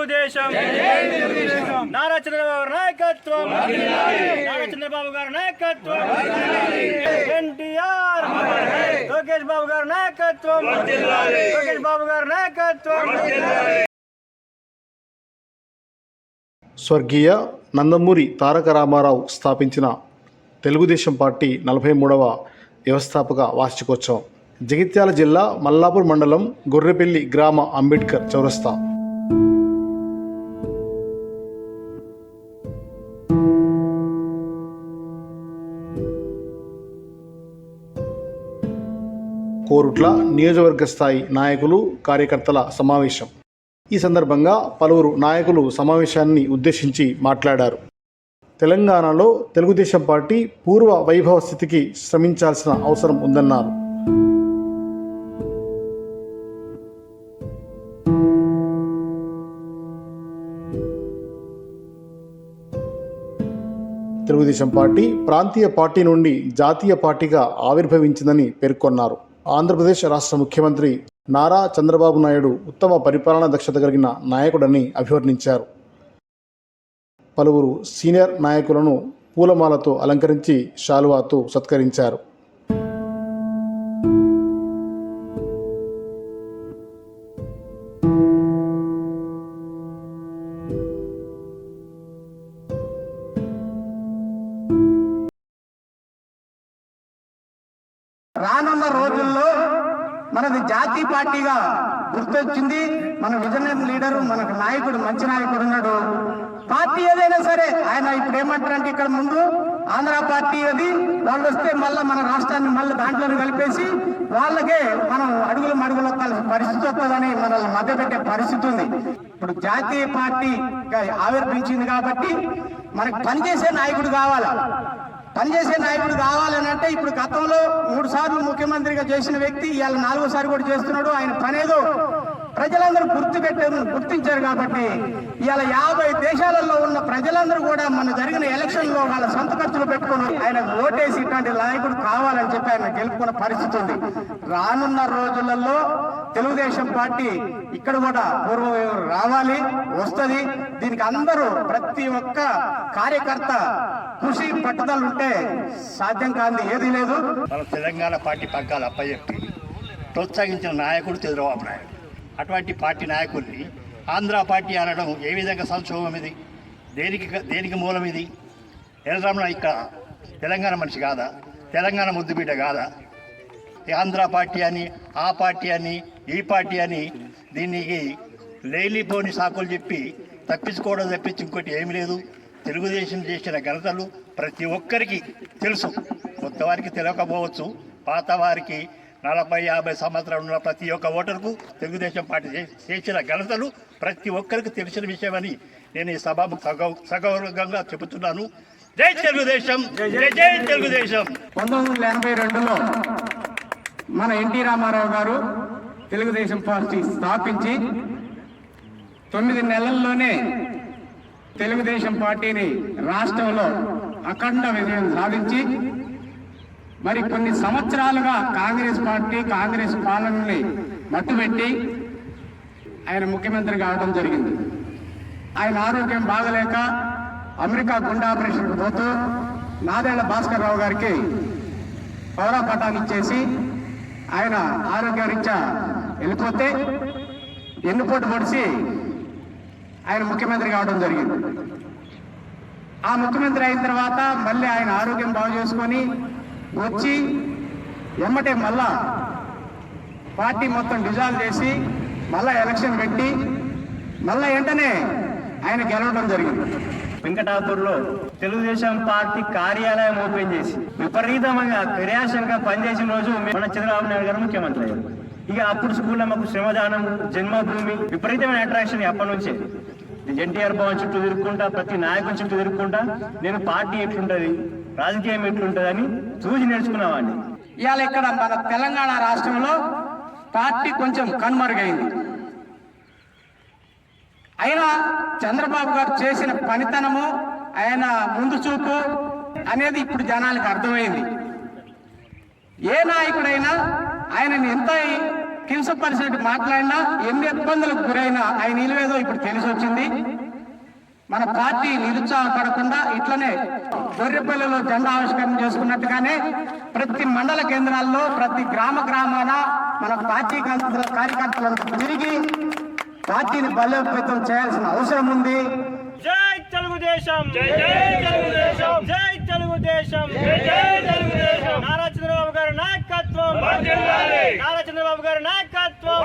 తెలుగుదేశం. నారా చంద్రబాబు గారి నాయకత్వం నారా చంద్రబాబు గారి నాయకత్వం. ఎన్టీఆర్. లోకేష్ బాబు గారి నాయకత్వం. లోకేష్ బాబు గారి నాయకత్వం. స్వర్గీయ నందమూరి తారక రామారావు స్థాపించిన తెలుగుదేశం పార్టీ నలభై మూడవ వ్యవస్థాపక వార్షికోత్సవం. జగిత్యాల జిల్లా మల్లాపూర్ మండలం గొర్రెపల్లి గ్రామ అంబేద్కర్ చౌరస్తా. కోరుట్ల నియోజకవర్గ స్థాయి నాయకులు కార్యకర్తల సమావేశం. ఈ సందర్భంగా పలువురు నాయకులు సమావేశాన్ని ఉద్దేశించి మాట్లాడారు. తెలంగాణలో తెలుగుదేశం పార్టీ పూర్వ వైభవ స్థితికి శ్రమించాల్సిన అవసరం ఉందన్నారు. తెలుగుదేశం పార్టీ ప్రాంతీయ పార్టీ నుండి జాతీయ పార్టీగా ఆవిర్భవించిందని పేర్కొన్నారు. ఆంధ్రప్రదేశ్ రాష్ట్ర ముఖ్యమంత్రి నారా చంద్రబాబు నాయుడు ఉత్తమ పరిపాలనా దక్షత కలిగిన నాయకుడని అభివర్ణించారు. పలువురు సీనియర్ నాయకులను పూలమాలతో అలంకరించి శాలువాతో సత్కరించారు. రానున్న జాతీయ పార్టీగా గుర్తొచ్చింది. మన విజనరీ లీడర్ మనకు నాయకుడు మంచి నాయకుడు ఉన్నాడు. పార్టీ ఏదైనా సరే ఆయన ఇప్పుడు ఏమంటారంటే ఇక్కడ ముందు ఆంధ్ర పార్టీ అది. వాళ్ళు వస్తే మళ్ళీ మన రాష్ట్రాన్ని మళ్ళీ దాంట్లో కలిపేసి వాళ్ళకే మనం అడుగులు మడుగులు పరిస్థితి వస్తుందని మనల్ని మధ్యపెట్టే పరిస్థితి ఉంది. ఇప్పుడు జాతీయ పార్టీగా ఆవిర్భించింది కాబట్టి మనకు పనిచేసే నాయకుడు కావాలా? పనిచేసే నాయకుడు కావాలని అంటే ఇప్పుడు గతంలో మూడు సార్లు ముఖ్యమంత్రిగా చేసిన వ్యక్తి ఇవాళ నాలుగోసారి కూడా చేస్తున్నాడు. ఆయన పనేదో ప్రజలందరూ గుర్తుపెట్టారు గుర్తించారు కాబట్టి ఇవాళ యాభై దేశాలలో ఉన్న ప్రజలందరూ కూడా మన జరిగిన ఎలక్షన్లో వాళ్ళ సొంత ఖర్చులు పెట్టుకుని ఆయన ఓటేసి ఇట్లాంటి నాయకుడు కావాలని చెప్పి ఆయన గెలుపుకున్న పరిస్థితి ఉంది. రానున్న రోజులలో తెలుగుదేశం పార్టీ ఇక్కడ కూడా పూర్వం రావాలి వస్తుంది. దీనికి అందరూ ప్రతి ఒక్క కార్యకర్త కృషి పట్టుదల ఉంటే సాధ్యం కాదు ఏది లేదు. మన తెలంగాణ పార్టీ పగ్గాలు అప్పచెప్పి ప్రోత్సహించిన నాయకుడు చంద్రబాబు నాయుడు అటువంటి పార్టీ నాయకుల్ని ఆంధ్ర పార్టీ అనడం ఏ విధంగా సంక్షోభం ఇది? దేనికి దేనికి మూలం ఇది? ఎల్రమణ ఇక్కడ తెలంగాణ మనిషి కాదా? తెలంగాణ ముద్దుబిడ్డ కాదా? ఆంధ్ర పార్టీ అని ఆ పార్టీ అని ఈ పార్టీ అని దీనికి లేలిపోని సాకులు చెప్పి తప్పించుకోవడం తప్పించి ఇంకోటి ఏమీ లేదు. తెలుగుదేశం చేసిన ఘనతలు ప్రతి ఒక్కరికి తెలుసు. కొత్త వారికి తెలియకపోవచ్చు పాత వారికి నలభై యాభై సంవత్సరాలు ఉన్న ప్రతి ఒక్క ఓటర్కు తెలుగుదేశం పార్టీ చే- చేసిన ఘనతలు ప్రతి ఒక్కరికి తెలిసిన విషయమని నేను ఈ సభ సగౌ సగౌరవంగా చెబుతున్నాను. జై తెలుగుదేశం! జై జై తెలుగుదేశం! పంతొమ్మిది వందల ఎనభై రెండులో మన ఎన్టీ రామారావు గారు తెలుగుదేశం పార్టీ స్థాపించి తొమ్మిది నెలల్లోనే తెలుగుదేశం పార్టీని రాష్ట్రంలో అఖండ విజయం సాధించి మరి కొన్ని సంవత్సరాలుగా కాంగ్రెస్ పార్టీ కాంగ్రెస్ పాలనని మట్టుబెట్టి ఆయన ముఖ్యమంత్రి కావడం జరిగింది. ఆయన ఆరోగ్యం బాగలేక అమెరికా గుండె ఆపరేషన్కి పోతూ నాదేళ్ళ భాస్కర్ రావు గారికి పౌరా పట్టాలు ఇచ్చేసి ఆయన ఆరోగ్యరీత్యా వెళ్ళిపోతే ఎన్నుపోటు పొడిచి ఆయన ముఖ్యమంత్రి కావడం జరిగింది. ఆ ముఖ్యమంత్రి అయిన తర్వాత మళ్ళీ ఆయన ఆరోగ్యం బాగు చేసుకొని వచ్చి ఎమ్మటే మళ్ళా పార్టీ మొత్తం డిజాల్వ్ చేసి మళ్ళా ఎలక్షన్ పెట్టి మళ్ళా వెంటనే ఆయన గెలవడం జరిగింది. వెంకటాపూర్లో తెలుగుదేశం పార్టీ కార్యాలయం ఓపెన్ చేసి విపరీతంగా క్రియాశంగా పనిచేసిన రోజు మన చంద్రబాబు నాయుడు గారు ముఖ్యమంత్రి అయ్యారు. ఇక అప్పుడు స్కూల్లో మాకు శ్రమదానం జన్మభూమి విపరీతమైన అట్రాక్షన్ అప్పటి నుంచే. ఎన్టీఆర్ భవన్ చుట్టూ తిరుక్కుంటా ప్రతి నాయకుని చుట్టూ తిరుక్కుంటా నేను పార్టీ ఎట్లుంటది రాజకీయం ఎట్లుంటది అని చూసి నేర్చుకున్నావాడిని. ఇవాళ ఇక్కడ మన తెలంగాణ రాష్ట్రంలో పార్టీ కొంచెం కనుమరుగైంది. అయినా చంద్రబాబు గారు చేసిన పనితనము ఆయన ముందు చూపు అనేది ఇప్పుడు జనాలకు అర్థమైంది. ఏ నాయకుడైనా ఆయనని ఎంత కించపరిచినట్టు మాట్లాడినా ఎన్ని ఇబ్బందులకు గురైనా ఆయన నిలువేదో ఇప్పుడు తెలిసి వచ్చింది మన పార్టీ నిరుత్సాహపడకుండా ఇట్లనే గొర్రెపల్లెలో జెండా ఆవిష్కరణ చేసుకున్నట్టుగానే ప్రతి మండల కేంద్రాల్లో ప్రతి గ్రామ గ్రామాన మన పార్టీ కార్యకర్తలను తిరిగి పార్టీని బలోపేతం చేయాల్సిన అవసరం ఉంది. జై తెలుగుదేశం! జై తెలుగుదేశం! జై తెలుగుదేశం! నారా చంద్రబాబు గారు నాయకత్వం నారా చంద్రబాబు గారి నాయకత్వం.